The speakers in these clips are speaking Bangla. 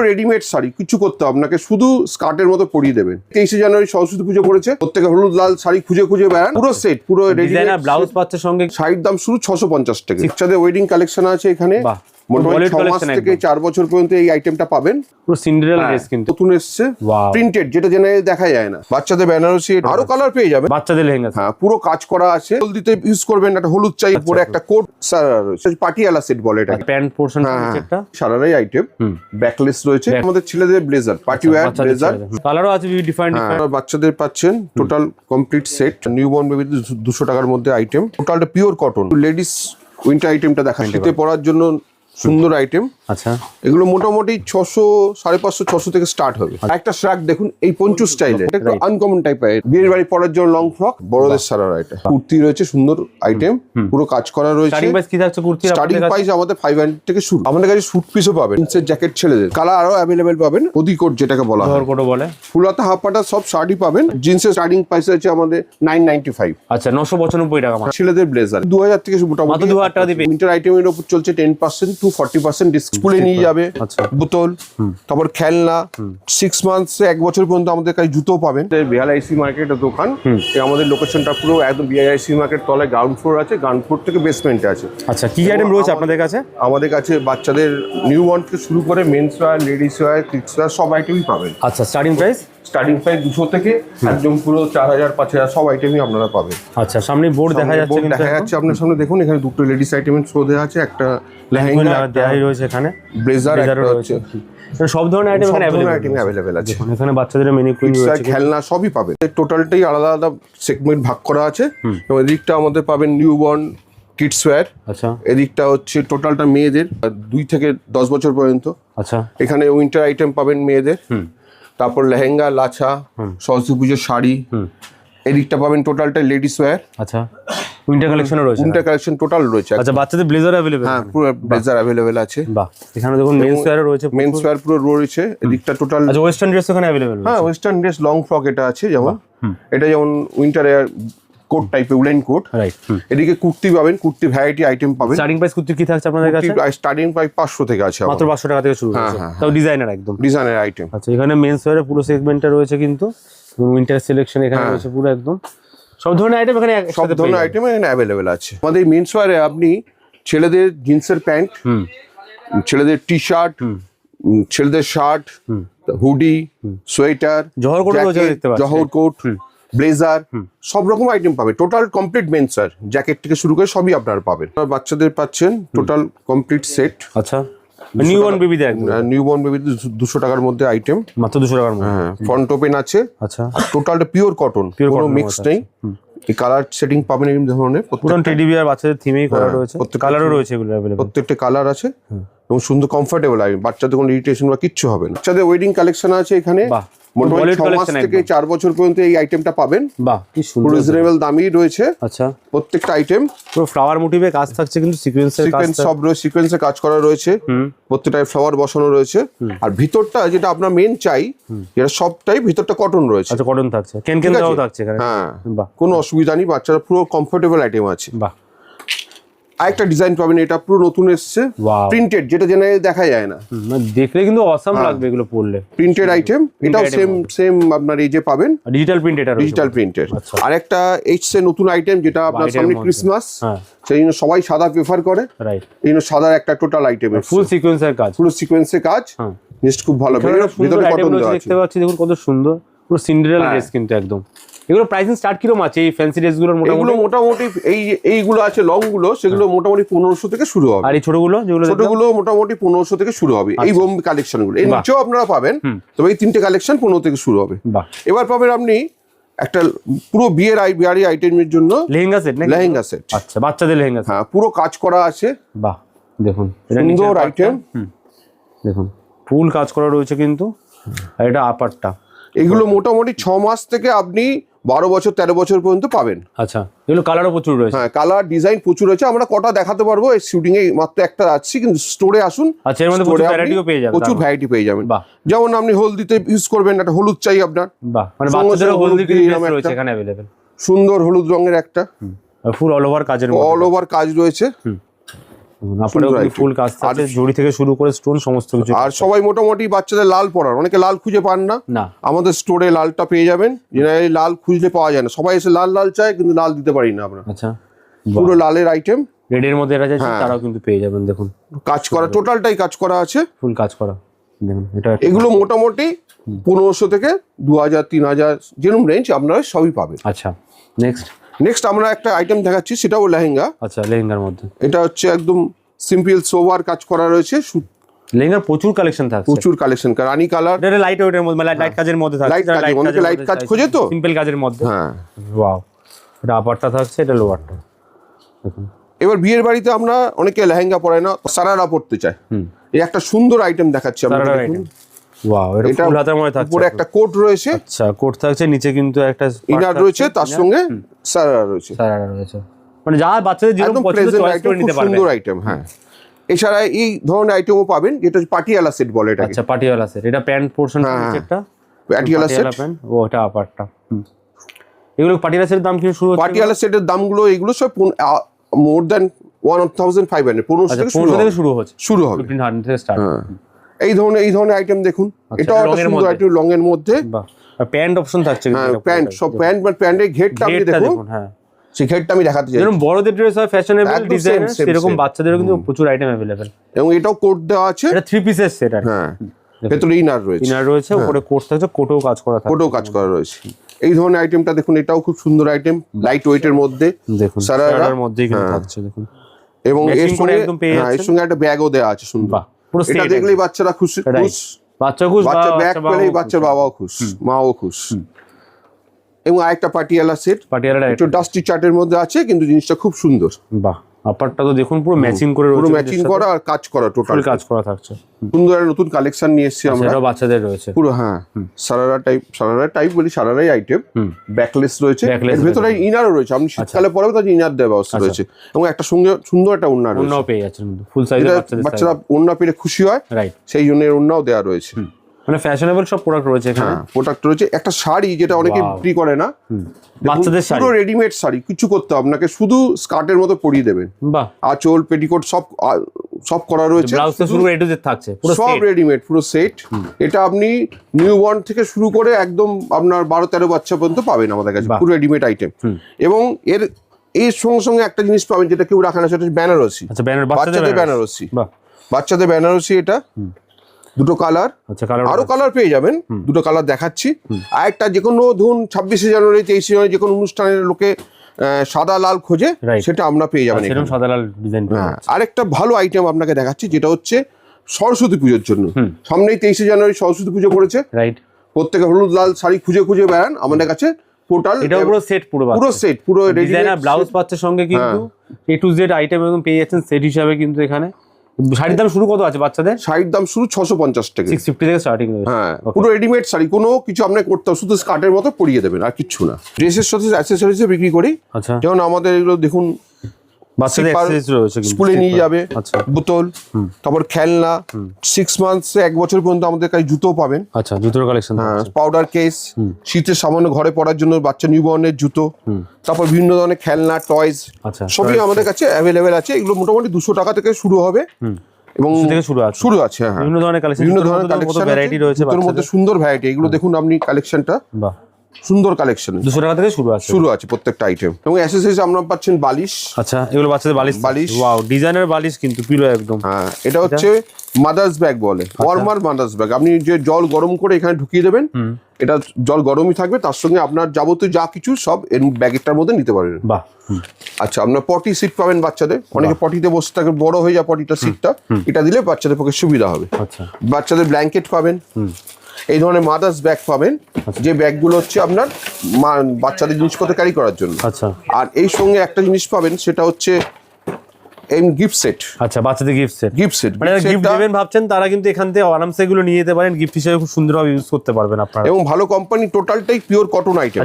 রেডিমেড শাড়ি কিছু করতে আপনাকে শুধু স্কার্টের মতো পরিয়ে দেবেন তেইশে জানুয়ারি সরস্বতী পুজো পড়েছে প্রত্যেকে হলুদ লাল শাড়ি খুঁজে খুঁজে বেড়ান। পুরো সেট পুরো রেডিমেড ব্লাউজ পাচ্ছে সঙ্গে শাড়ির দাম শুরু ছশো পঞ্চাশ টাকা। বাচ্চাদের ওয়েডিং কালেকশন আছে এখানে। মোটামুটি মাস থেকে বছর পর্যন্ত এই আইটেমটা পাবেন। পুরো সিন্ডারেল হ্যাঁ, ড্রেস কিন্তু নতুন এসছে. প্রিন্টেড যেটা জেনারেল দেখা যায় না। বাচ্চাদের বেনারসি আরও কালার পেয়ে যাবে বাচ্চাদের লেহেঙ্গা হ্যাঁ পুরো কাজ করা আছে। ইউজ করবেন একটা হলুদ চাই আচ্ছা, পরে একটা কোট পাটিয়ালা সেট বলে এটাকে। প্যান্ট পোর্শন হ্যাঁ একটা? সারারাই আইটেম হুম। ব্যাকলেস রয়েছে। আমাদের ছেলেদের ব্লেজার পার্টি ওয়্যার ব্লেজার কালারও আছে ডিফারেন্ট হ্যাঁ, ডিফারেন্ট বাচ্চাদের পাচ্ছেন। Total complete set newborn baby দুশো টাকার মধ্যে আইটেম টোটালটা পিওর কটন লেডিস উইন্টার আইটেমটা দেখা শীতে পরার জন্য সুন্দর আইটেম আচ্ছা। এগুলো মোটামুটি ছশো সাড়ে পাঁচশো ছশো থেকে স্টার্ট হবে। একটা শ্রাক দেখুন এই পঞ্চু স্টাইলে এটা একটু আনকমন টাইপের বিয়ের বাড়ি পরার জন্য লং ফ্রক বড়দের সারারা এটা কুর্তি রয়েছে সুন্দর আইটেম পুরো কাজ করা রয়েছে। স্টার্টিং প্রাইস কি থাকছে কুর্তির স্টার্টিং প্রাইস আমাদের ফাইভ হান্ড্রেড থেকে শুরু। আমাদের কাছে স্যুট পিসও পাবেন। জিন্সের জ্যাকেট ছেলেদের। কালার আরও অ্যাভেলেবেল পাবেন কোট যেটাকে বলা হয়। কোটো বলে। ফুলাতা হাফ পাটা সব শার্টই পাবেন। জিন্সের স্টার্টিং প্রাইস আছে আমাদের নাইন নাইনটি ফাইভ আচ্ছা নশো পঁচানব্বই টাকা ছেলেদের ব্লেজার দু হাজার থেকে মোটামুটি মাত্র 2000 টাকা পেয়ে- উইন্টার আইটেমের উপর চলছে ten percent to forty percent স্কুলে নিয়ে যাবে আচ্ছা। বোতল তারপর খেলনা সিক্স মান্থস এক বছর পর্যন্ত আমাদের কাছে জুতো পাবেন। বিআরআইসি মার্কেটের দোকান এই আমাদের লোকেশনটা পুরো একদম বিআরআইসি মার্কেট তলায় গ্রাউন্ড ফ্লোর আছে গ্রাউন্ড ফ্লোর থেকে বেসমেন্টে আছে। আচ্ছা কি আইটেম রয়েছে আপনাদের কাছে? আমাদের কাছে বাচ্চাদের নিউ বর্ন থেকে শুরু করে men's wear ladies wear kids wear সব আইটেমই পাবেন। আচ্ছা স্টার্টিং প্রাইস স্টার্টিং প্রাইস দুশো থেকে একদম পুরো চার হাজার পাঁচ হাজার সব আইটেমই আপনারা পাবেন। আচ্ছা সামনে বোর্ড দেখা যাচ্ছে বোর্ড দেখা যাচ্ছে। আপনার সামনে দেখুন এখানে দুটো লেডিস আইটেমের শো দেওয়া আছে একটা লেহেঙ্গা দেখাই রয়েছে এখানে। ব্লেজার একটা রয়েছে। সব ধরনের আইটেম এখানে আইটেম অ্যাভেলেবেল আছে। এখানে বাচ্চাদের মেনু কুইন রয়েছে। খেলনা সবই পাবেন। টোটালটাই আলাদা আলাদা সেগমেন্ট ভাগ করা আছে। এবং এদিকটা আমাদের পাবেন নিউ বর্ন কিডস ওয়্যার আচ্ছা। এদিকটা হচ্ছে টোটালটা মেয়েদের দুই থেকে দশ বছর পর্যন্ত। আচ্ছা। এখানে উইন্টার আইটেম পাবেন মেয়েদের। তারপর লেহেঙ্গা লাছা সরস্বতী পুজোর শাড়ি। এদিকটা পাবেন টোটালটা লেডিস ওয়্যার আচ্ছা। উইন্টার কালেকশন রয়েছে উইন্টার কালেকশন টোটাল রয়েছে আচ্ছা বাচ্চাদের ব্লেজার अवेलेबल হ্যাঁ পুরো ব্লেজার अवेलेबल আছে। বাহ এখানে দেখুন মেন্স ওয়্যারও রয়েছে মেন্স ওয়্যার পুরো রয়েছে এদিকটা টোটাল আচ্ছা ওয়েস্টার্ন ড্রেস ওখানে अवेलेबल হ্যাঁ ওয়েস্টার্ন ড্রেস লং ফ্রক এটা আছে যেমন। এটা যেমন উইন্টার কোট টাইপের উলেন কোট। রাইট এদিকে কুর্তি পাবেন কুর্তি ভ্যারাইটি আইটেম পাবেন। স্টার্টিং প্রাইস কুর্তি কি থাকছে আপনাদের কাছে? স্টার্টিং প্রাইস পাঁচশো থেকে আছে মাত্র পাঁচশো টাকা থেকে শুরু হয়েছে। হ্যাঁ, তাও ডিজাইনার একদম। ডিজাইনের আইটেম আচ্ছা এখানে মেন্স ওয়্যারের পুরো সেগমেন্টটা রয়েছে কিন্তু। উইন্টার সিলেকশন এখানে রয়েছে পুরো একদম। সব ধরনের আইটেম এখানে সব ধরনের আইটেম এখানে অ্যাভেলেবেল আছে। আমাদের মেন্স ওয়্যারে আপনি ছেলেদের জিন্সের প্যান্ট ছেলেদের টি শার্ট ছেলেদের shirt hoodie sweater Jawahar coat. Jawahar coat. Blazer সব রকম আইটেম পাবে। Total complete men's wear jacket থেকে শুরু করে সবই আপনারা পাবেন। বাচ্চাদের পাচ্ছেন টোটাল কমপ্লিট সেট আচ্ছা। বেবি দুশো টাকার মধ্যে আইটেম মাত্র দুশো টাকার মধ্যে? হ্যাঁ ফ্রন্ট ওপেন আছে। আচ্ছা। টোটালটা পিওর কটন কোনো মিক্স নেই। এই কালার সেটিং পাবেন এই ধরনের। পুরো টেডি বিয়ার বাচ্চাদের থিমেই করা হ্যাঁ, রয়েছে। প্রত্যেকটা কালারও রয়েছে এগুলো প্রত্যেকটা কালার আছে। এবং সুন্দর কমফোর্টেবল বাচ্চাদের কোনো ইরিটেশন বা কিচ্ছু হবে না। বাচ্চাদের ওয়েডিং কালেকশন আছে এখানে। মোটামুটি wallet মাস থেকে একদম। বছর পর্যন্ত এই আইটেমটা পাবেন। বাহ কি সুন্দর। রিজনেবল দামই রয়েছে। আচ্ছা। প্রত্যেকটা আইটেম পুরো ফ্লাওয়ার মোটিভে কাজ থাকছে কিন্তু সিকোয়েন্সের কাজ সিকোয়েন্স সব সিকোয়েন্সে কাজ করা রয়েছে। প্রত্যেকটায় ফ্লাওয়ার বসানো রয়েছে। আর ভিতরটা যেটা আপনার মেন চাই যেটা সবটাই ভিতরটা কটন রয়েছে। আচ্ছা কটন থাকছে। কেন কেন ঠিক থাকছে হ্যাঁ। বাহ। কোনো অসুবিধা নেই বাচ্চারা পুরো কমফোর্টেবল আইটেম আছে। বাহ। আরেকটা ডিজাইন পাবেন এটা পুরো নতুন এসছে প্রিন্টেড যেটা জেনারেল দেখা যায় না। মানে দেখলে কিন্তু অসাম হ্যাঁ। লাগবে এগুলো পড়লে প্রিন্টেড আইটেম এটাও সেম সেম আপনার এই যে পাবেন। ডিজিটাল প্রিন্ট এটা রয়েছে। ডিজিটাল প্রিন্টের আচ্ছা। আর একটা এইচসে নতুন আইটেম যেটা আপনার সামনে ক্রিসমাস হ্যাঁ। সেই জন্য সবাই সাদা প্রেফার করে। রাইট এই জন্য সাদার একটা টোটাল আইটেম ফুল সিকোয়েন্সের কাজ। পুরো সিকোয়েন্সে কাজ। হ্যাঁ। জিনিস খুব ভালো। ভিতরে- কটন দেওয়া আছে। দেখতে পাচ্ছি দেখুন কত সুন্দর। পুরো সিন্ডারেল হ্যাঁ। ড্রেস কিন্তু একদম। এগুলো প্রাইসিং স্টার্ট কীরকম আছে? এই ফ্যান্সি ড্রেসগুলোর মোটামুটি? মোটামুটি এই এইগুলো আছে লংগুলো সেগুলো মোটামুটি পনেরোশো থেকে শুরু হবে। আর এই ছোটগুলো যেগুলো? ছোটগুলো মোটামুটি পনেরোশো থেকে শুরু হবে। এই বোম কালেকশনগুলো। এর নিচেও আপনারা পাবেন তবে এই তিনটে কালেকশন পনেরো থেকে শুরু হবে। এবার পাবেন আপনি একটা পুরো বিয়ের আই বিয়ারি আইটেমের জন্য লেহেঙ্গা সেট নাকি? লেহেঙ্গা সেট আচ্ছা বাচ্চাদের লেহেঙ্গা। হ্যাঁ পুরো কাজ করা আছে। বাহ দেখুন। সুন্দর আইটেম দেখুন। ফুল কাজ করা রয়েছে কিন্তু। আর এটা আপারটা এগুলো মোটামুটি ছ মাস থেকে আপনি বারো বছর তেরো বছর পর্যন্ত পাবেন। আচ্ছা এগুলো কালারও প্রচুর রয়েছে। হ্যাঁ কালার ডিজাইন প্রচুর আছে আমরা কটা দেখাতে পারব এই শুটিং এ মাত্র একটা যাচ্ছি কিন্তু স্টোরে আসুন আচ্ছা এর মধ্যে প্রচুর ভ্যারাইটিও পেয়ে যাবেন প্রচুর ভ্যারাইটি পেয়ে যাবেন। যেমন আপনি হলদিতে ইউজ করবেন একটা হলুদ চাই আপনার। বাহ মানে বাচ্চাদের হলদি রয়েছে এখানে অ্যাভেলেবেল সুন্দর হলুদ রঙের একটা। ফুল অল ওভার কাজের অল ওভার কাজ রয়েছে। item। ফুল কাজ আছে জড়ি থেকে শুরু করে স্টোন সমস্ত কিছু আর সবাই মোটামুটি বাচ্চাদের লাল পরার অনেকে লাল খুঁজে পান না। আমাদের স্টোরে লালটা পেয়ে যাবেন। জেনারেলি লাল খুঁজলে পাওয়া যায় না। সবাই এসে লাল লাল চায় কিন্তু লাল দিতে পারি না আমরা। আচ্ছা। পুরো লালের আইটেম রেডের মধ্যে এটা যাচ্ছে হ্যাঁ। তারাও কিন্তু পেয়ে যাবেন দেখুন। কাজ করা টোটালটাই কাজ করা আছে। ফুল কাজ করা দেখুন এটা এগুলো মোটামুটি পনেরোশো থেকে দু হাজার তিন হাজার যেরকম রেঞ্জ আপনারা সবই পাবেন। আচ্ছা নেক্সট নেক্সট আমরা একটা আইটেম দেখাচ্ছি সেটাও লেহেঙ্গা। আচ্ছা লেহেঙ্গার মধ্যে। এটা হচ্ছে একদম সিম্পল সোভার কাজ করা রয়েছে লেহেঙ্গার প্রচুর কালেকশন থাকে প্রচুর কালেকশন রানী কালার এটা লাইট ওয়েটের মধ্যে মানে লাইট কাজের মধ্যে থাকে লাইট কাজে, অনেকে light কাজ খোঁজে তো? সিম্পল কাজের মধ্যে। হ্যাঁ। ওয়াও এটা আপারটা থাকছে এটা লোয়ারটা দেখুন। এবার বিয়ের বাড়িতে আমরা অনেকে লেহেঙ্গা পরায় না সারারা পড়তে চায়। হুম। এই একটা সুন্দর আইটেম দেখাচ্ছি আমরা ওয়াও এটা এটা ফুল হাতের মধ্যে থাকছে উপরে একটা কোট রয়েছে। আচ্ছা কোট থাকছে নিচে কিন্তু একটা ইনার রয়েছে তার সঙ্গে সারারা রয়েছে। সারারা রয়েছে। মানে যা বাচ্চাদের যেরকম পছন্দ চয়েস আইটেম করে নিতে পারবে। সুন্দর আইটেম হ্যাঁ। এছাড়া এই ধরনের আইটেমও পাবেন যেটা পাটিয়ালা সেট বলে এটাকে। আচ্ছা পাটিয়ালা সেট এটা প্যান্ট পোর্শন হ্যাঁ, একটা? পাটিয়ালা সেট প্যান্ট ও এটা আপারটা এগুলো পাটিয়ালা সেটের দাম কি শুরু হচ্ছে? পাটিয়ালা সেটের দামগুলো এগুলো সব more than one thousand five hundred পনেরোশো থেকে শুরু হবে। হচ্ছে। শুরু হবে। ফিফটিন হান্ড্রেড স্টার্ট এই ধরনের এই ধরনের আইটেম দেখুন। এটাও এটা একটা সুন্দর। আইটেম লং এর মধ্যে। প্যান্ট অপশন থাকছে হ্যাঁ প্যান্ট সব প্যান্ট বা প্যান্টের ঘেরটা আপনি দেখুন। হ্যাঁ। সেই ঘেরটা আমি দেখাতে চাই। যেরকম বড়দের ড্রেস হয় ফ্যাশনেবল ডিজাইন সেরকম বাচ্চাদেরও কিন্তু প্রচুর আইটেম অ্যাভেলেবেল এবং এটাও কোট দেওয়া আছে। এটা থ্রি পিসের সেট আর হ্যাঁ ভেতরে ইনার রয়েছে। ইনার রয়েছে উপরে কোট থাকছে কোটেও কাজ করা থাকে কোটেও কাজ করা রয়েছে। এই ধরনের আইটেমটা দেখুন এটাও খুব সুন্দর আইটেম লাইট ওয়েটের মধ্যে। দেখুন সারারা। মধ্যেই কিন্তু হ্যাঁ। থাকছে দেখুন। এবং এর সঙ্গে একদম পেয়ে হ্যাঁ এর সঙ্গে একটা ব্যাগও দেওয়া আছে সুন্দর। এটা দেখলেই বাচ্চারা খুশি খুশ। বাচ্চা খুশ বাচ্চা ব্যাগ পেলেই বাবা বাচ্চার বাবাও খুশ মাও খুশ। এবং আরেকটা পাটিয়ালা সেট পাটিয়ালা একটু ডাস্টি চার্টের মধ্যে আছে কিন্তু জিনিসটা খুব সুন্দর। বাহ। আপারটা তো দেখুন পুরো ম্যাচিং করে পুরো ম্যাচিং করা আর কাজ করা টোটাল কাজ করা থাকছে। সুন্দর নতুন কালেকশন নিয়ে এসেছি আমরা। সেটাও বাচ্চাদের রয়েছে। পুরো হ্যাঁ সারারা টাইপ সারারা টাইপ বলি সারারাই আইটেম। ব্যাকলেস রয়েছে। এর ভেতরে ইনারও রয়েছে। আপনি শীতকালে পরেও তার ইনার দেওয়ার ব্যবস্থা রয়েছে। এবং একটা সঙ্গে সুন্দর একটা ওন্না রয়েছে। অন্যও পেয়ে যাচ্ছেন ফুল সাইজের বাচ্চারা ওন্না পেলে খুশি হয়। সেই জন্য এর ওন্নাও দেওয়া রয়েছে। মানে ফ্যাশনেবল সব প্রোডাক্ট রয়েছে এখানে। হ্যাঁ প্রোডাক্ট রয়েছে। একটা শাড়ি যেটা অনেকে. বিক্রি করে না বাচ্চাদের শাড়ি। পুরো রেডিমেড শাড়ি কিছু করতে আপনাকে শুধু স্কার্টের মতো পরিয়ে দেবেন বাহ। আঁচল পেটিকোট সব সব করা রয়েছে। ব্লাউজ তো শুরু এ টু থাকছে পুরো সব রেডিমেড পুরো সেট এটা আপনি নিউ বর্ন থেকে শুরু করে একদম আপনার বারো তেরো বাচ্চা পর্যন্ত পাবেন আমাদের কাছে পুরো রেডিমেড আইটেম এবং এর এর সঙ্গে সঙ্গে একটা জিনিস পাবেন যেটা কেউ রাখে না সেটা বেনারসি আচ্ছা ব্যানার বাচ্চাদের বেনারসি বেনারসি বাচ্চাদের বেনারসি এটা। দুটো কালার আচ্ছা আরও কালার পেয়ে যাবেন। দুটো কালার দেখাচ্ছি। আর একটা যে কোনো ধরুন ছাব্বিশে জানুয়ারি তেইশে জানুয়ারি যে কোনো অনুষ্ঠানের লোকে সাদা লাল খোঁজে সেটা আমরা পেয়ে যাবেন সাদা লাল ডিজাইন হ্যাঁ আরেকটা ভালো আইটেম আপনাকে দেখাচ্ছি যেটা হচ্ছে সরস্বতী পুজোর জন্য। সামনেই তেইশে জানুয়ারি সরস্বতী পুজো পড়েছে। রাইট প্রত্যেকে হলুদ লাল শাড়ি খুঁজে খুঁজে বেড়ান। আমাদের কাছে টোটাল এটাও পুরো সেট পুরো পুরো সেট পুরো ডিজাইন আর রেডি ব্লাউজ পাচ্ছে সঙ্গে কিন্তু। এ টু জেড আইটেম একদম পেয়ে যাচ্ছেন সেট হিসাবে কিন্তু এখানে। শাড়ির দাম শুরু কত আছে বাচ্চাদের? শাড়ির দাম শুরু ছশো পঞ্চাশ টাকা। সিক্স ফিফটি থেকে স্টার্টিং হ্যাঁ পুরো রেডিমেড শাড়ি কোনো কিছু আপনাকে করতে হবে শুধু স্কার্টের মতো পরিয়ে দেবেন আর কিচ্ছু না। ড্রেসের সাথে অ্যাক্সেসরিজও বিক্রি করি। আচ্ছা। যেমন আমাদের এগুলো দেখুন স্কুলে নিয়ে যাবে আচ্ছা। বোতল তারপর খেলনা সিক্স মান্থস এক বছর পর্যন্ত আমাদের কাছে জুতো পাবেন। আচ্ছা জুতোর কালেকশন পাউডার কেস শীতের সামান্য ঘরে পড়ার জন্য বাচ্চা নিউবর্নের জুতো তারপর বিভিন্ন ধরনের খেলনা টয়স আচ্ছা সবই আমাদের কাছে অ্যাভেলেবেল আছে। এগুলো মোটামুটি দুশো টাকা থেকে শুরু হবে। এবং থেকে শুরু আছে। শুরু আছে হ্যাঁ। বিভিন্ন ধরনের কালেকশন বিভিন্ন ধরনের কালেকশন ভ্যারাইটি রয়েছে মধ্যে সুন্দর ভ্যারাইটি এগুলো দেখুন আপনি কালেকশনটা বাহ। সুন্দর কালেকশন দুশো টাকা থেকে শুরু আছে। শুরু আছে প্রত্যেকটা আইটেম এবং অ্যাসেসরিজ আমরা পাচ্ছেন বালিশ। আচ্ছা এগুলো বাচ্চাদের বালিশ? বালিশ। ওয়াও ডিজাইনের বালিশ কিন্তু পিলো একদম। হ্যাঁ এটা হচ্ছে মাদার্স ব্যাগ বলে। ওয়ার্মার মাদার্স ব্যাগ আপনি যে জল গরম করে এখানে ঢুকিয়ে দেবেন এটা জল গরমই থাকবে তার সঙ্গে আপনার যাবতীয় যা কিছু সব এর ব্যাগেরটার মধ্যে নিতে পারবেন বাহ আচ্ছা আপনার পটি সিট পাবেন বাচ্চাদের। অনেকে পটিতে বসে থাকে বড় হয়ে যায় পটিটা সিটটা এটা দিলে বাচ্চাদের পক্ষে সুবিধা হবে। আচ্ছা। বাচ্চাদের ব্ল্যাঙ্কেট পাবেন। এই ধরনের মাদার্স ব্যাগ পাবেন যে ব্যাগগুলো হচ্ছে আপনার বাচ্চাদের জিনিসপত্র ক্যারি করার জন্য। আচ্ছা। আর এই সঙ্গে একটা জিনিস পাবেন সেটা হচ্ছে গিফট সেট আচ্ছা বাচ্চাদের গিফট সেট গিফট সেট মানে গিফট দেবেন ভাবছেন তারা কিন্তু এখান থেকে আরামসে এগুলো নিয়ে যেতে পারেন গিফট হিসেবে খুব সুন্দরভাবে ইউজ করতে পারবেন আপনারা। এবং ভালো কোম্পানি টোটালটাই পিওর কটন আইটেম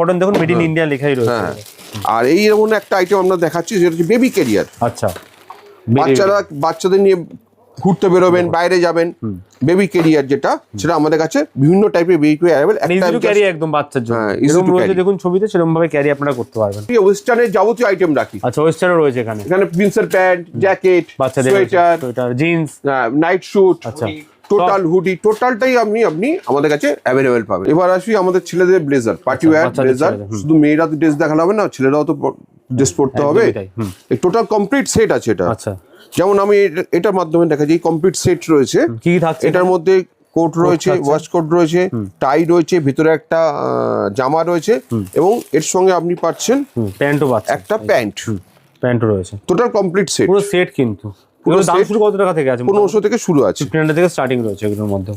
কটন দেখুন মেড ইন ইন্ডিয়া লেখাই রয়েছে। হ্যাঁ। আর এই এমন একটা আইটেম আমরা দেখাচ্ছি যেটা হচ্ছে বেবি ক্যারিয়ার আচ্ছা। বাচ্চারা বাচ্চাদের নিয়ে ঘুরতে বেরোবেন বাইরে যাবেন বেবি ক্যারিয়ার যেটা সেটা আমাদের কাছে বিভিন্ন টাইপের বেবি অ্যাভেলেবল ইজি ক্যারি একদম বাচ্চার জন্য। হ্যাঁ, এরকম রয়েছে দেখুন ছবিতে সেরকম ভাবে ক্যারি আপনারা করতে পারবেন। ওয়েস্টার্নের যাবতীয় আইটেম রাখি। আচ্ছা ওয়েস্টার্ন রয়েছে এখানে। এখানে প্রিন্সের প্যান্ট জ্যাকেট বাচ্চাদের sweater sweater jeans night suit আচ্ছা। টোটাল হুডি টোটালটাই আপনি আপনি আমাদের কাছে অ্যাভেলেবেল পাবেন। এবার আসি আমাদের ছেলেদের ব্লেজার পার্টি ওয়্যার ব্লেজার শুধু মেয়েরা তো ড্রেস দেখানো হবে না ছেলেরাও তো ড্রেস হবে। তাই, হুম। এই টোটাল কমপ্লিট সেট আছে এটা। আচ্ছা। যেমন আমি এটার মাধ্যমে দেখাচ্ছি কমপ্লিট সেট রয়েছে। কি থাকছে এটার মধ্যে কোট রয়েছে। ওয়াশ কোট রয়েছে টাই রয়েছে ভিতরে একটা জামা রয়েছে এবং এর সঙ্গে আপনি পাচ্ছেন প্যান্টও পাচ্ছে একটা প্যান্ট। প্যান্টও রয়েছে। টোটাল কমপ্লিট সেট পুরো সেট কিন্তু। পুরো পুরো দাম শুরু কত টাকা থেকে আছে? পনেরোশো থেকে শুরু আছে। ফিফটিন থেকে স্টার্টিং রয়েছে এগুলোর মধ্যে।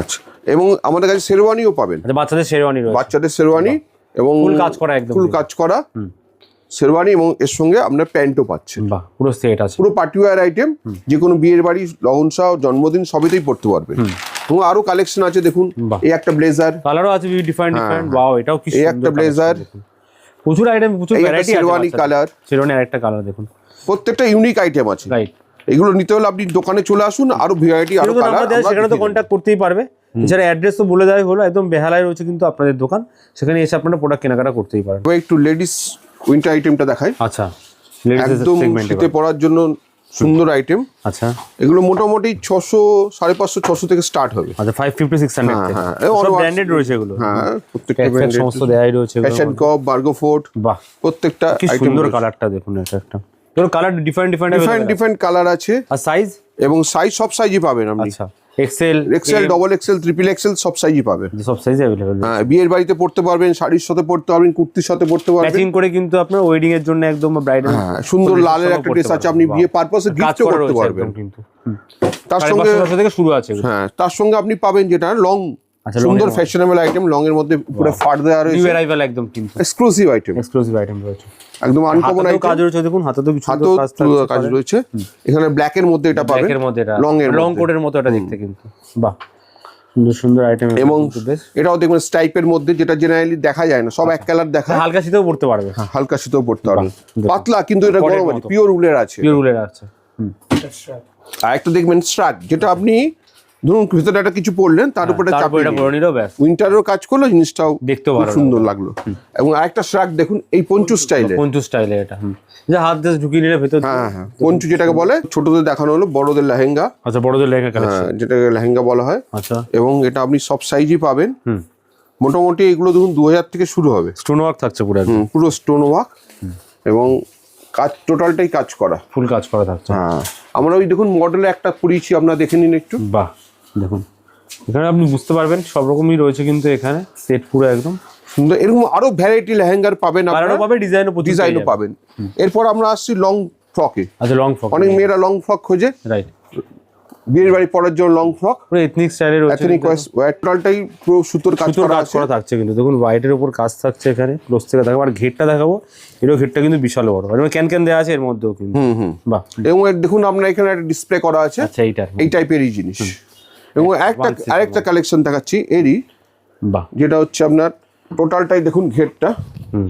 আচ্ছা। এবং আমাদের কাছে শেরওয়ানিও পাবেন। আচ্ছা বাচ্চাদের শেরওয়ানি রয়েছে। বাচ্চাদের শেরওয়ানি এবং ফুল কাজ করা একদম। ফুল কাজ করা। শেরওয়ানি এবং এর সঙ্গে আপনার প্যান্টও পাচ্ছেন বাহ পুরো সেট আছে। পুরো পার্টি ওয়্যার আইটেম যে কোনো বিয়ের বাড়ি লগনসা জন্মদিন সবেতেই পড়তে পারবেন এবং আরও কালেকশন আছে দেখুন। এই একটা ব্লেজার কালারও আছে ডিফারেন্ট ডিফারেন্ট ওয়াও এটাও কি এই একটা। দেখুন। প্রচুর আইটেম প্রচুর ভ্যারাইটি আছে শেরওয়ানি কালার শেরওয়ানি আরেকটা কালার দেখুন। প্রত্যেকটা ইউনিক আইটেম আছে। রাইট এগুলো নিতে হলে আপনি দোকানে চলে আসুন আরও ভ্যারাইটি আরও কালার সেখানে তো কন্ট্যাক্ট করতেই পারবে। এছাড়া অ্যাড্রেস তো বলে দেওয়াই হলো একদম বেহালায় রয়েছে কিন্তু আপনাদের দোকান। সেখানে এসে আপনারা প্রোডাক্ট কেনাকাটা করতেই পারেন একটু লেডিস উইন্টার আইটেমটা দেখাই। আচ্ছা একদম শীতে পরার জন্য সুন্দর আইটেম আচ্ছা। এগুলো মোটামুটি ছশো সাড়ে পাঁচশো ছশো থেকে স্টার্ট হবে। আচ্ছা ফাইভ ফিফটি সিক্স হান্ড্রেড হ্যাঁ, ব্র্যান্ডেড রয়েছে এগুলো। হ্যাঁ প্রত্যেকটা সমস্ত দেয়াই রয়েছে ফ্যাশন কপ বার্গো ফোর্ট বাহ। প্রত্যেকটা কি সুন্দর কালারটা দেখুন এটা একটা। এগুলো colour different different different different colour আছে। আর সাইজ এবং সাইজ সব সাইজই পাবেন আপনি। আচ্ছা। XL XL double XL triple XL সব সাইজই পাবেন সব সাইজ অ্যাভেলেবল হ্যাঁ বিয়ের বাড়িতে পড়তে পারবেন শাড়ির সাথে পড়তে পারবেন কুর্তির সাথে পড়তে পারবেন। ম্যাচিং করে কিন্তু আপনার ওয়েডিং এর জন্য একদম ব্রাইডাল হ্যাঁ সুন্দর লালের একটা ড্রেস আছে আপনি বিয়ে পারপাসে গিফটও করতে পারবেন। কিন্তু। তার সঙ্গে থেকে শুরু আছে। হ্যাঁ তার সঙ্গে আপনি পাবেন যেটা লং সুন্দর এর ফ্যাশনেবল আইটেম লং এর মধ্যে পুরো ফাট দেওয়া নিউ রয়েছে অ্যারাইভাল একদম কিন্তু এক্সক্লুসিভ আইটেম এক্সক্লুসিভ আইটেম রয়েছে। একদম আনকমন আইটেম কাজ রয়েছে দেখুন হাতে তো কিছু কাজ কাজ রয়েছে। এখানে ব্ল্যাক এর মধ্যে এটা পাবেন। ব্ল্যাকের মধ্যে এটা লং এর লং। কোটের মতো এটা দেখতে কিন্তু। বাহ। সুন্দর সুন্দর আইটেম এবং এটাও দেখবেন স্টাইপের মধ্যে যেটা জেনারেলি দেখা যায় না সব এক কালার দেখা হালকা শীতেও পড়তে পারবে। হালকা শীতেও পড়তে পারবেন দেখুন। পাতলা কিন্তু এটা গরম আছে পিওর উলের আছে। পিওর উলের আছে। আর একটা দেখবেন স্ট্রাক যেটা আপনি ধরুন ভিতরে একটা কিছু পড়লেন তার উপরে তারপর চাপিয়ে এটা পরে নিলেও ব্যাস। উইন্টারেরও কাজ করল জিনিসটাও দেখতেও খুব ভালো সুন্দর লাগল। এবং আরেকটা শ্রাক দেখুন এই পঞ্চু স্টাইলে। পঞ্চু স্টাইলে এটা। যে হাত দিয়ে ঢুকিয়ে নিলে ভেতর হ্যাঁ হ্যাঁ। পঞ্চু যেটাকে বলে ছোটদের দেখানো হলো বড়দের লেহেঙ্গা। আচ্ছা বড়দের হ্যাঁ, যেটাকে লেহেঙ্গা বলা হয়। আচ্ছা। এবং এটা আপনি সব সাইজই পাবেন। হুম। মোটামুটি এগুলো দেখুন দু হাজার থেকে শুরু হবে। স্টোন ওয়ার্ক থাকছে পুরো পুরো স্টোন ওয়ার্ক এবং কাজ টোটালটাই কাজ করা। ফুল কাজ করা থাকছে। হ্যাঁ। আমরা ওই দেখুন মডেলে একটা করিয়েছি আপনারা দেখে নিন একটু। বাহ। দেখুন। এখানে আপনি বুঝতে পারবেন সব রকমই রয়েছে কিন্তু এখানে সেট পুরো একদম। সুন্দর এরকম আরও ভ্যারাইটি লেহেঙ্গার পাবেন আপনারা। পাবে ডিজাইনও ডিজাইনও পাবেন। এরপর আমরা আসছি লং ফ্রকে আচ্ছা লং ফ্রক অনেক মেয়েরা লং ফ্রক খোঁজে। রাইট বিয়ের বাড়ি পরার জন্য লং ফ্রক পুরো এথনিক স্টাইলে রয়েছে এথনিক ওয়াইটটাই পুরো সুতোর কাজ করা কাজ আছে। করা থাকছে কিন্তু। দেখুন হোয়াইটের উপর কাজ থাকছে এখানে ক্লোজ থেকে দেখাবো। আর ঘেরটা দেখাবো এরও ঘেরটা কিন্তু বিশাল বড়। আর ক্যান ক্যান দেওয়া আছে এর মধ্যেও কিন্তু। হুম হুম। বাহ। এবং দেখুন আপনার এখানে একটা ডিসপ্লে করা আছে। আচ্ছা এইটার এই টাইপেরই জিনিস। এবং একটা আরেকটা কালেকশন দেখাচ্ছি এরই। বাহ। যেটা হচ্ছে আপনার টোটালটাই দেখুন ঘেরটা। হুম।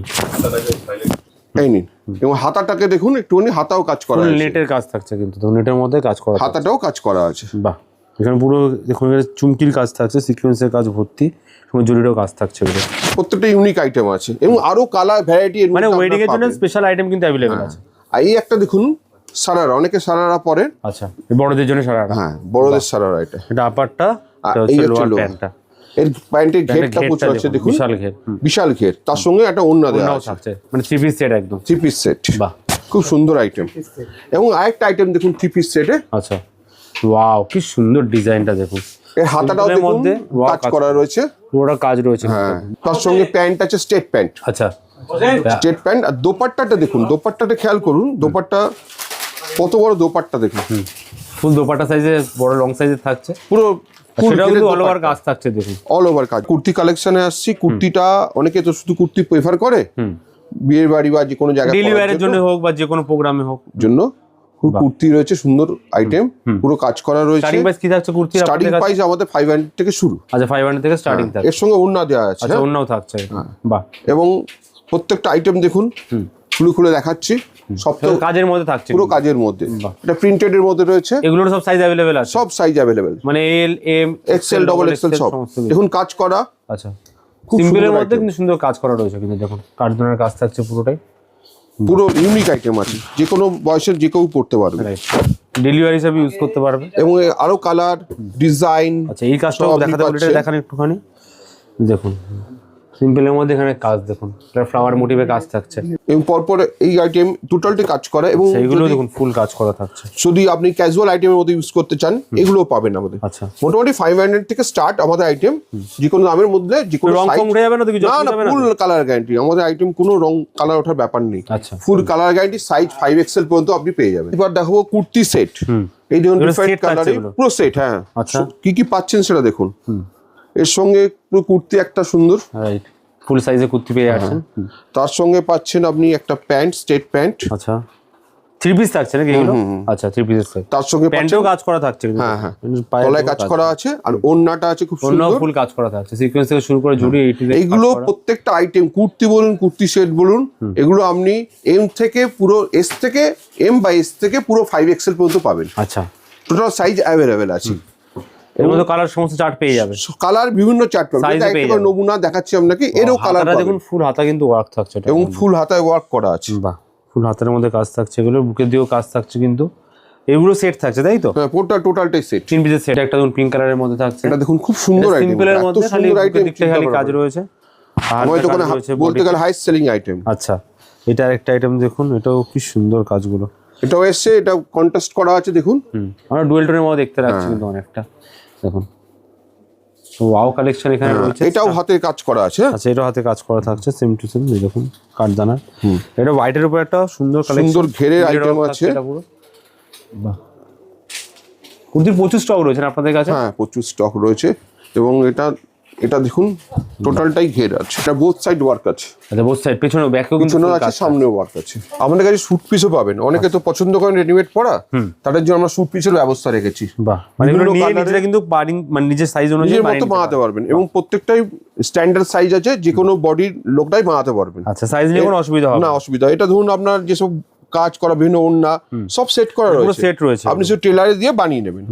এই নিন। এবং হাতাটাকে দেখুন একটুখানি হাতাও কাজ করা আছে। নেটের কাজ থাকছে কিন্তু তো নেটের মধ্যে কাজ করা হাতাটাও কাজ করা আছে। বাহ। এখানে পুরো দেখুন এখানে চুমকির কাজ থাকছে সিকোয়েন্সের কাজ ভর্তি সঙ্গে জরিরও কাজ থাকছে প্রত্যেকটা ইউনিক আইটেম আছে। এবং আরও কালার ভ্যারাইটি মানে ওয়েডিং এর জন্য স্পেশাল আইটেম কিন্তু অ্যাভেলেবেল আছে। আর এই একটা দেখুন সারারা অনেকে সারারা পরে। আচ্ছা বড়দের জন্য সারারা? হ্যাঁ বড়দের সারারা এটা। এটা আপারটা এই হচ্ছে। প্যান্টটা এর প্যান্টের ঘেরটা প্রচুর আছে দেখুন বিশাল ঘের। বিশাল ঘের তার সঙ্গে একটা অন্য দেওয়া আছে। মানে থ্রি পিস সেট একদম। থ্রি পিস সেট বাহ। খুব সুন্দর আইটেম এবং আরেকটা আইটেম দেখুন থ্রি পিস সেটে আচ্ছা। ওয়াও কি সুন্দর ডিজাইনটা দেখুন। এর হাতাটাও দেখুন কাজ করা রয়েছে। পুরোটা কাজ রয়েছে। হ্যাঁ তার সঙ্গে প্যান্ট আছে স্টেট প্যান্ট আচ্ছা। স্টেট প্যান্ট আর দোপাট্টাটা দেখুন দোপাট্টাটা খেয়াল করুন দোপাট্টা কত বড় দোপাট্টা দেখুন। ফুল দোপাটা সাইজে বড় লং সাইজে থাকছে। পুরো সেটাও কিন্তু অল ওভার কাজ থাকছে দেখুন। অল ওভার কাজ কুর্তি কালেকশনে আসছি। কুর্তিটা অনেকে তো শুধু কুর্তি প্রেফার করে। হুম। বিয়ের বাড়ি বা যে কোনো জায়গায় জন্য। হোক বা যে কোনো প্রোগ্রামে হোক। জন্য কুর্তি রয়েছে সুন্দর আইটেম পুরো কাজ করা রয়েছে। স্টার্টিং প্রাইস কি থাকছে কুর্তির স্টার্টিং প্রাইস আমাদের ফাইভ হান্ড্রেড থেকে শুরু। আচ্ছা থেকে স্টার্টিং থাকছে। এর সঙ্গে ওন্না দেওয়া আছে আচ্ছা অন্যও থাকছে। বাহ। এবং প্রত্যেকটা আইটেম দেখুন। খুলে খুলে দেখাচ্ছি। সব তো কাজের মধ্যে থাকছে পুরো কাজের মধ্যে। এটা প্রিন্টেড এর মধ্যে রয়েছে। এগুলোর সব সাইজ অ্যাভেলেবেল আছে? সব সাইজ অ্যাভেলেবেল মানে L M XL double XL সব। দেখুন কাজ করা। আচ্ছা। সিম্পলের মধ্যে কিন্তু সুন্দর কাজ করা রয়েছে কিন্তু দেখুন। কার্টুনের কাজ থাকছে পুরোটাই। পুরো ইউনিক আইটেম আছে। যে কোনো বয়সের যে কেউ পড়তে পারবে। ডেলিভারি হিসাবে ইউজ করতে পারবে। এবং আরও কালার ডিজাইন আচ্ছা এই কাজটাও দেখাতে বলি দেখান একটুখানি। দেখুন। সিম্পলের মধ্যে এখানে কাজ দেখুন। এটা ফ্লাওয়ার মোটিভে কাজ থাকছে। এবং পরপর এই আইটেম টোটালটি কাজ করা এবং সেইগুলো যদি- দেখুন ফুল কাজ করা থাকছে। যদি আপনি ক্যাজুয়াল আইটেমের মধ্যে ইউজ করতে চান এগুলো পাবেন আমাদের। আচ্ছা। মোটামুটি ফাইভ হান্ড্রেড থেকে স্টার্ট আমাদের আইটেম যে কোনো দামের মধ্যে যে কোনো রং কম যাবে না না না ফুল কালার গ্যারান্টি আমাদের আইটেম কোনো রং কালার ওঠার ব্যাপার নেই। আচ্ছা। Full colour guarantee size five XL পর্যন্ত আপনি পেয়ে যাবেন। এবার দেখাবো কুর্তি সেট এই দেখুন ডিফারেন্ট কালারে পুরো সেট হ্যাঁ। আচ্ছা। কি কি পাচ্ছেন সেটা দেখুন। এর সঙ্গে পুরো কুর্তি একটা সুন্দর। রাইট ফুল সাইজে কুর্তি পেয়ে যাচ্ছেন তার সঙ্গে পাচ্ছেন আপনি একটা প্যান্ট স্টেট প্যান্ট। আচ্ছা। থ্রি পিস থাকছে নাকি এগুলো? আচ্ছা থ্রি সেট তার সঙ্গে প্যান্টেও কাজ করা থাকছে হ্যাঁ, হ্যাঁ। তলায় কাজ করা আছে আর ওন্নাটা আছে খুব সুন্দর। ফুল কাজ করা থাকছে। সিকোয়েন্স থেকে শুরু করে জুড়ে এইগুলো প্রত্যেকটা আইটেম কুর্তি বলুন কুর্তি সেট বলুন এগুলো আপনি এম থেকে পুরো এস থেকে এম বা এস থেকে পুরো ফাইভ এক্সেল পর্যন্ত পাবেন। আচ্ছা। টোটাল সাইজ অ্যাভেলেবেল আছে। এর মধ্যে কালার সমস্ত চার্ট পেয়ে যাবে। কালার বিভিন্ন চার্ট। নমুনা দেখাচ্ছি আপনাকে। এরও কালার দেখুন ফুল হাতা কিন্তু ওয়ার্ক থাকছে এবং ফুল হাতায় ওয়ার্ক করা আছে। বাহ ফুল হাতের মধ্যে কাজ থাকছে এগুলো বুকের দিয়েও কাজ থাকছে কিন্তু। এগুলো সেট থাকছে তাই তো? হ্যাঁ পুরোটা টোটালটাই সেট তিন পিসের সেট একটা দেখুন পিঙ্ক কালারের মধ্যে থাকছে। এটা দেখুন খুব সুন্দর আইটেম সিম্পলের মধ্যে খালি আইটেম দিকটা খালি কাজ রয়েছে। আর বলতে গেলে হাই সেলিং আইটেম আচ্ছা এটা একটা আইটেম দেখুন এটাও কি সুন্দর কাজগুলো। এটাও এসছে এটা কন্টেস্ট করা আছে দেখুন। আমরা ডুয়েল টোনের মধ্যে দেখতে পাচ্ছি কিন্তু অনেকটা। দেখুন। ওয়াও কালেকশন এখানে রয়েছে। এটাও হাতে কাজ করা আছে? হ্যাঁ? আচ্ছা এটাও হাতে কাজ করা থাকছে সেম টু সেম দেখুন কাঠদানা এটা হোয়াইটের উপর একটা সুন্দর কালেকশন সুন্দর ঘেরে আইটেম আছে। বাহ। কুর্তির প্রচুর স্টক রয়েছে আপনাদের কাছে? হ্যাঁ প্রচুর স্টক রয়েছে এবং এটা এটা দেখুন টোটালটাই ঘের আছে। এটা বোথ সাইড ওয়ার্ক আছে। আচ্ছা বোথ সাইড পেছনেও ব্যাকেও কিন্তু আছে কাজ সামনেও ওয়ার্ক আছে। আমাদের কাছে স্যুট পিসও পাবেন। অনেকে তো পছন্দ করেন রেডিমেড পরা তাদের জন্য আমরা স্যুট পিসের ব্যবস্থা রেখেছি। বাহ মানে এগুলো নিয়ে নিজেরা কিন্তু বাড়ি মানে নিজের সাইজ অনুযায়ী নিজের মতো বানাতে পারবেন। এবং প্রত্যেকটাই স্ট্যান্ডার্ড সাইজ আছে যে কোনো বডির লোকটাই বানাতে পারবেন। আচ্ছা সাইজ নিয়ে কোনো অসুবিধা হবে না। না অসুবিধা। এটা ধরুন আপনার যেসব কাজ করা বিভিন্ন ওন্না সব সেট করা রয়েছে। সেট রয়েছে আপনি শুধু টেলারে দিয়ে বানিয়ে নেবেন।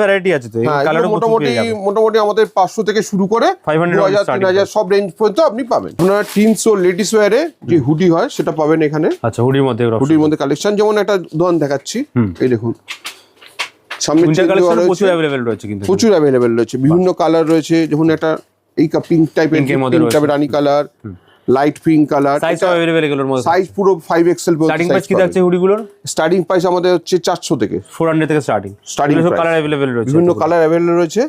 ভ্যারাইটি আছে তো হ্যাঁ মোটামুটি মোটামুটি আমাদের পাঁচশো থেকে শুরু করে 500 দু হাজার starting তিন হাজার সব রেঞ্জ পর্যন্ত আপনি পাবেন। আপনার টিনস লেডিস ওয়ারে যে হুডি হয় সেটা পাবেন এখানে। আচ্ছা হুডির মধ্যে হুডির মধ্যে কালেকশন যেমন একটা দেখাচ্ছি এই দেখুন। সামনে প্রচুর অ্যাভেলেবেল রয়েছে কিন্তু প্রচুর অ্যাভেলেবেল রয়েছে। বিভিন্ন কালার রয়েছে। যেমন একটা এই পিঙ্ক টাইপের পিঙ্ক রয়েছে। টাইপের রানি colour light pink colour size available এগুলোর মধ্যে। সাইজ পুরো ফাইভ এক্সেল স্টার্টিং প্রাইস কি থাকছে হুডিগুলোর? স্টার্টিং প্রাইস আমাদের হচ্ছে চারশো থেকে। ফোর হান্ড্রেড থেকে স্টার্টিং সব কালার অ্যাভেলেবেল রয়েছে বিভিন্ন কালার অ্যাভেলেবল রয়েছে।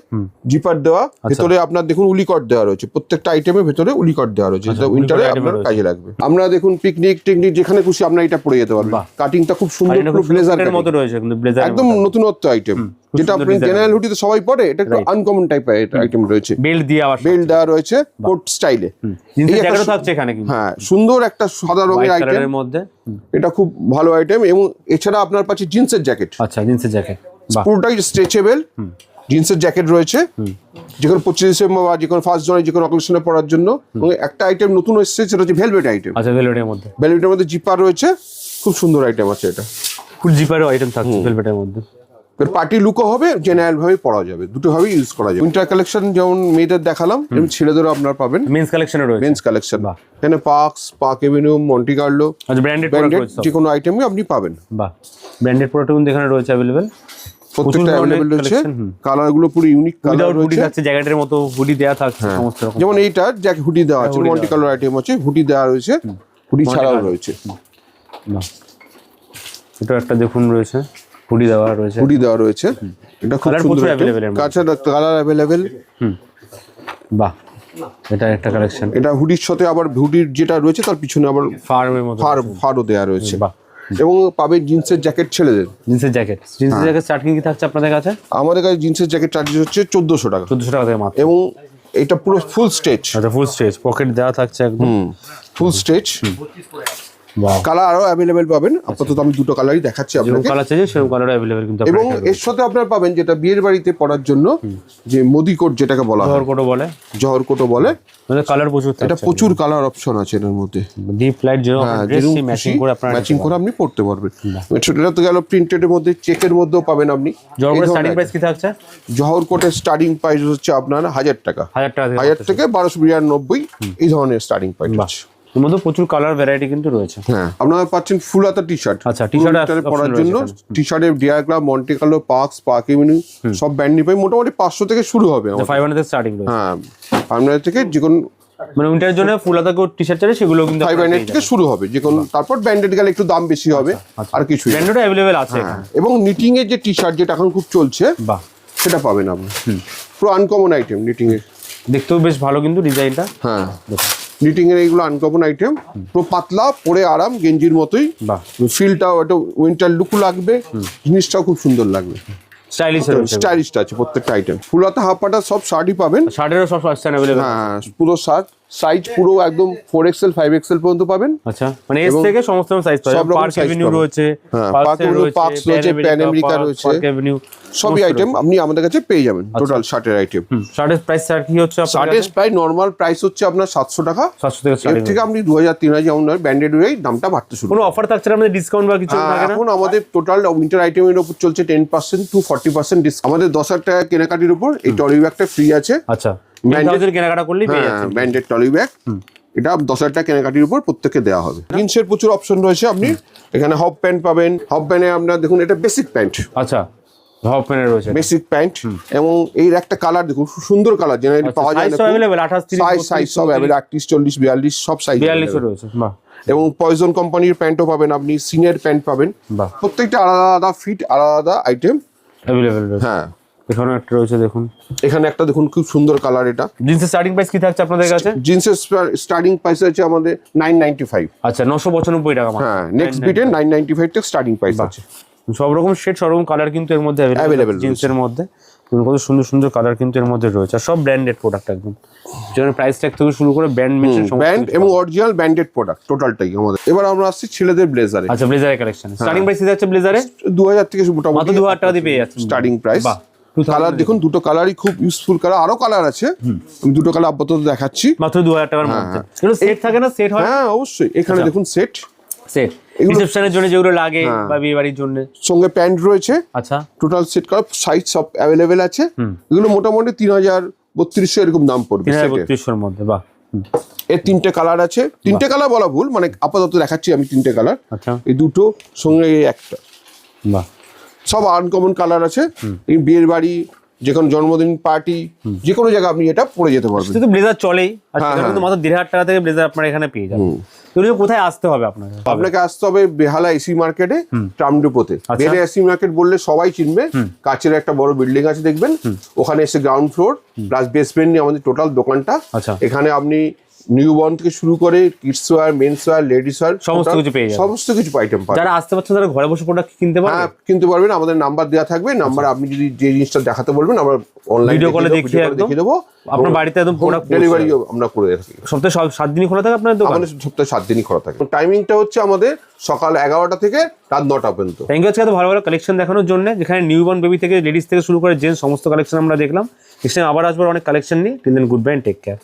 জিপার দেওয়া আচ্ছা। ভেতরে আপনার দেখুন উলিকট দেওয়া রয়েছে। প্রত্যেকটা আইটেমের ভেতরে উলিকট দেওয়া রয়েছে যেটা উইন্টারে আপনার কাজে লাগবে। আমরা দেখুন পিকনিক টিকনিক যেখানে খুশি আপনার এটা পরে যেতে পারবেন। কাটিংটা খুব সুন্দর পুরো খুব ব্লেজার মতো রয়েছে কিন্তু ব্লেজার একদম নতুনত্ব আইটেম যেটা আপনি জেনারেল হুডিতে সবাই পরে এটা একটু আনকমন টাইপের আইটেম রয়েছে। বেল্ট দিয়ে আবার বেল্ট দেওয়া রয়েছে কোট স্টাইলে জিন্সের থাকছে এখানে কিন্তু। হ্যাঁ সুন্দর একটা সাদা রঙের আইটেম কালারের মধ্যে। এটা খুব ভালো আইটেম এবং এছাড়া আপনার পাচ্ছে জিন্সের জ্যাকেট আচ্ছা জিন্সের জ্যাকেট পুরোটাই স্ট্রেচেবল জিন্সের জ্যাকেট রয়েছে। যে কোনো পঁচিশ ডিসেম্বর বা যে কোনো ফার্স্ট জানুয়ারি যে কোনো অকেশনে পড়ার জন্য। একটা আইটেম নতুন এসেছে সেটা হচ্ছে ভেলভেট আইটেম আচ্ছা ভেলভেটের মধ্যে। ভেলভেটের মধ্যে জিপার রয়েছে। খুব সুন্দর আইটেম আছে এটা। ফুল জিপারও আইটেম থাকছে ভেলভেটের মধ্যে এর পার্টি লুকও হবে জেনারেল ভাবে পরা যাবে। দুটো ভাবে ইউজ করা যাবে। উইন্টার কালেকশন যেমন মেয়েদের দেখালাম এরকম ছেলেদেরও আপনার পাবেন। মেন্স কালেকশনে রয়েছে। Men's collection. এখানে Parx Park Avenue Monte Carlo branded product branded যে কোনো আইটেমই আপনি পাবেন। বাহ। ব্র্যান্ডেড প্রোডাক্ট এখানে রয়েছে অ্যাভেলেবেল প্রত্যেকটা অ্যাভেলেবেল রয়েছে। collection, হুম। কালারগুলো পুরো ইউনিক কালার হুডি থাকছে জ্যাকেটের মতো হুডি দেওয়া থাকছে হ্যাঁ। সমস্ত রকম যেমন এইটা জ্যাক হুডি দেওয়া আছে। মল্টি কালার আইটেম আছে হুডি দেওয়া রয়েছে। হুডি ছাড়াও রয়েছে। এটা একটা দেখুন রয়েছে। হুডি দেওয়া রয়েছে। হুডি দেওয়া রয়েছে। এটা খুব সুন্দর। কাঁচা কালার অ্যাভেলেবেল বাহ এটা একটা কালেকশন এটা হুডির সাথে আবার হুডির যেটা রয়েছে তার পিছনে আবার ফার্মের মতো ফার ফারও দেওয়া রয়েছে। বাহ। এবং পাবে জিন্সের জ্যাকেট ছেলেদের। জিন্সের জ্যাকেট জিন্সের জ্যাকেট স্টার্টিং কি থাকছে আপনাদের কাছে? আমাদের কাছে জিন্সের জ্যাকেট চার্জেস হচ্ছে চোদ্দশো টাকা। চোদ্দশো টাকা থেকে মাত্র। এবং এটা পুরো ফুল স্টেচ আচ্ছা ফুল স্টেজ পকেট দেওয়া থাকছে একদম। ফুল স্টেচ কালার আরও অ্যাভেলেবেল পাবেন। আপাতত আমি দুটো কালারই দেখাচ্ছি আপনাকে। কালার চাইছে সেরকম কালার অ্যাভেলেবেল কিন্তু এবং এর সাথে আপনার পাবেন যেটা বিয়ের বাড়িতে পরার জন্য যে মোদি কোট যেটাকে বলা হয়। জহর বলে। জহর কোটো বলে। মানে কালার প্রচুর এটা প্রচুর কালার অপশন আছে এর মধ্যে। ডিপ লাইট যেরকম ড্রেস যেরকম ম্যাচিং করে আপনারা ম্যাচিং করে আপনি পড়তে পারবেন। এটা তো গেল প্রিন্টেড এর মধ্যে চেকের মধ্যেও পাবেন আপনি। জহর এই স্টার্টিং প্রাইস কি থাকছে? জহর স্টার্টিং প্রাইস হচ্ছে আপনার হাজার টাকা। হাজার টাকা হাজার থেকে বারোশো বিরানব্বই এই ধরনের স্টার্টিং প্রাইস এর মধ্যে প্রচুর কালার ভ্যারাইটি কিন্তু রয়েছে। হ্যাঁ আপনারা পাচ্ছেন ফুল হাতা টি শার্ট আচ্ছা, t-shirt option পরার জন্য টি শার্টের ডিয়াগ্রাম Monte Carlo Parx Park Avenue সব ব্যান্ড নিয়ে মোটামুটি পাঁচশো থেকে শুরু হবে। ফাইভ হান্ড্রেড স্টার্টিং রয়েছে। হ্যাঁ আপনাদের থেকে যে কোনো মানে উইন্টারের জন্য ফুল হাতা টি শার্ট চাই সেগুলো কিন্তু ফাইভ হান্ড্রেড থেকে শুরু হবে। যে কোনো তারপর ব্যান্ডেড গেলে একটু দাম বেশি হবে আর কিছুই না। ব্র্যান্ডেড অ্যাভেলেবেল আছে হ্যাঁ এবং নিটিং এর যে টি শার্ট যেটা এখন খুব চলছে বাহ। সেটা পাবেন আপনি। পুরো আনকমন আইটেম নিটিং এর। দেখতেও বেশ ভালো কিন্তু ডিজাইনটা হ্যাঁ। নিটিং এর এইগুলো আনকমন আইটেম পুরো পাতলা পরে আরাম গেঞ্জির মতোই। ফিলটাও একটা উইন্টার লুক লাগবে। জিনিসটাও খুব সুন্দর লাগবে। স্টাইলিশ স্টাইলিশটা আছে প্রত্যেকটা আইটেম ফুলাতে হাফ পাটা সব শার্টই পাবেন। শার্টেরও সব হ্যাঁ পুরো শার্ট। সাইজ পুরো একদম ফোর এক্সেল ফাইভ এক্সেল পর্যন্ত পাবেন। আচ্ছা মানে এস থেকে সমস্ত সাইজ পাওয়া সব যায় রকম পার্ক এভিনিউ রয়েছে হ্যাঁ, এর Avenue, Parks রয়েছে, Pan America রয়েছে। পার্ক এভিনিউ সবই আইটেম আপনি আমাদের কাছে পেয়ে যাবেন টোটাল শার্টের আইটেম শার্টের প্রাইস স্যার কি হচ্ছে আপনার শার্টের প্রায় নর্মাল প্রাইস হচ্ছে আপনার সাতশো টাকা। সাতশো থেকে এর থেকে আপনি দু হাজার তিন হাজার যেমন ব্যান্ডেড হয়ে দামটা বাড়তে শুরু কোনো অফার থাকছে না আমাদের ডিসকাউন্ট বা কিছু হ্যাঁ, থাকে না? এখন আমাদের টোটাল উইন্টার আইটেমের উপর চলছে ten percent to forty percent আমাদের দশ হাজার টাকা কেনাকাটির উপর এই টলি ব্যাগটা ফ্রি আছে। আচ্ছা। কেনাকাটা করলেই পেয়ে হ্যাঁ যাচ্ছে ব্যান্ডেড টলি ব্যাগ এটা দশ হাজার টাকা কেনাকাটির উপর প্রত্যেককে দেওয়া হবে। জিন্সের প্রচুর অপশন রয়েছে। আপনি এখানে হপ প্যান্ট পাবেন। হপ প্যান্টে আপনার দেখুন এটা বেসিক প্যান্ট আচ্ছা রয়েছে। বেসিক প্যান্ট এবং এর একটা কালার দেখুন খুব সুন্দর কালার জেনারেলি পাওয়া যায় না সাইজ সাইজ সব অ্যাভেলেবল আটত্রিশ চল্লিশ বিয়াল্লিশ সব সাইজ বিয়াল্লিশও রয়েছে এবং পয়জন কোম্পানির প্যান্টও পাবেন আপনি সিনের প্যান্ট পাবেন। প্রত্যেকটা আলাদা আলাদা ফিট আলাদা আলাদা আইটেম অ্যাভেলেবেল হ্যাঁ। এখানে একটা রয়েছে দেখুন। এখানে একটা দেখুন খুব সুন্দর কালার এটা। জিন্সের স্টার্টিং প্রাইস কি থাকছে আপনাদের কাছে? জিন্সের স্টার্টিং প্রাইস আছে আমাদের নাইন নাইনটি ফাইভ আচ্ছা নশো পঁচানব্বই টাকা মাত্র। হ্যাঁ নেক্সট বিটে নাইন নাইনটি ফাইভ থেকে স্টার্টিং প্রাইস আছে। সব রকম শেড সব রকম কালার কিন্তু এর মধ্যে অ্যাভেলেবেল। জিন্সের মধ্যে। কত সুন্দর সুন্দর কালার কিন্তু এর মধ্যে রয়েছে। আর সব ব্র্যান্ডেড প্রোডাক্ট একদম। যেখানে প্রাইস ট্যাগ থেকে শুরু করে ব্র্যান্ড মেনশন ব্যান্ড এবং অরিজিনাল ব্যান্ডেড প্রোডাক্ট টোটালটাই আমাদের। এবার আমরা আসছি ছেলেদের ব্লেজারে আচ্ছা ব্লেজারের কালেকশন স্টার্টিং প্রাইস যাচ্ছে ব্লেজারে দু হাজার থেকে মাত্র মোটামুটি দু হাজার টাকা দিয়ে পেয়ে যাচ্ছে স্টার্টিং প্রাইস কালার দেখুন দুটো কালারই খুব ইউজফুল কালার আরও কালার আছে। আমি দুটো কালার আপাতত দেখাচ্ছি। মাত্র দু হাজার টাকার মধ্যে। সেট থাকে না? সেট হয়? হ্যাঁ অবশ্যই। এখানে আচ্ছা। দেখুন সেট সেট রিসেপশনের জন্য যেগুলো লাগে হ্যাঁ। বা বিয়ে বাড়ির জন্য। সঙ্গে প্যান্ট রয়েছে। আচ্ছা। টোটাল সেট করা সাইজ সব অ্যাভেলেবেল আছে। এগুলো মোটামুটি তিন হাজার বত্রিশশো এরকম দাম পড়বে বত্রিশশোর মধ্যে বাহ। এর তিনটে কালার আছে। তিনটে কালার বলা ভুল মানে আপাতত দেখাচ্ছি আমি তিনটে কালার আচ্ছা। এই দুটো সঙ্গে একটা। বাহ। সব আনকমন কালার আছে। বিয়ের বাড়ি যে কোনো জন্মদিন পার্টি যে কোনো জায়গায় আপনি এটা পরে যেতে পারবেন। কিন্তু ব্লেজার চলেই আর হ্যাঁ, কিন্তু মাত্র দেড় হাজার টাকা থেকে ব্লেজার আপনার এখানে পেয়ে যাবেন। তো কোথায় আসতে হবে আপনাকে? আপনাকে আসতে হবে বেহালা এসি মার্কেটে ট্রামডুপোতে। বেহালা এসি মার্কেট বললে সবাই চিনবে। কাছের একটা বড় বিল্ডিং আছে দেখবেন। ওখানে এসে গ্রাউন্ড ফ্লোর প্লাস বেসমেন্ট নিয়ে আমাদের টোটাল দোকানটা। আচ্ছা। এখানে আপনি নিউ বর্ন থেকে শুরু করে kids wear men's wear ladies wear সমস্ত কিছু পেয়ে যাবেন। সমস্ত কিছু আইটেম পাবেন যারা আসতে পারছেন তারা ঘরে বসে প্রোডাক্ট কিনতে হ্যাঁ পারবে কিনতে পারবেন। আমাদের নাম্বার দেওয়া থাকবে। নাম্বার আপনি যদি যে জিনিসটা দেখাতে বলবেন আমরা অনলাইন call এ দেখিয়ে দেখিয়ে দেবো। আপনার বাড়িতে একদম পৌঁছে ডেলিভারি আমরা করে থাকি। সপ্তাহে সাত দিনই খোলা থাকে আপনার দোকান? আমাদের সপ্তাহে সাত দিনই খোলা থাকে। টাইমিংটা হচ্ছে আমাদের সকাল এগারোটা থেকে রাত নটা পর্যন্ত। থ্যাংক ইউ আজকে ভালো ভালো কালেকশন দেখানোর জন্য যেখানে নিউবর্ন বেবি থেকে লেডিস থেকে শুরু করে জেন্টস সমস্ত কালেকশন আমরা দেখলাম। নেক্সট টাইম আবার আসবার অনেক কালেকশন নিয়ে। Till then good bye take care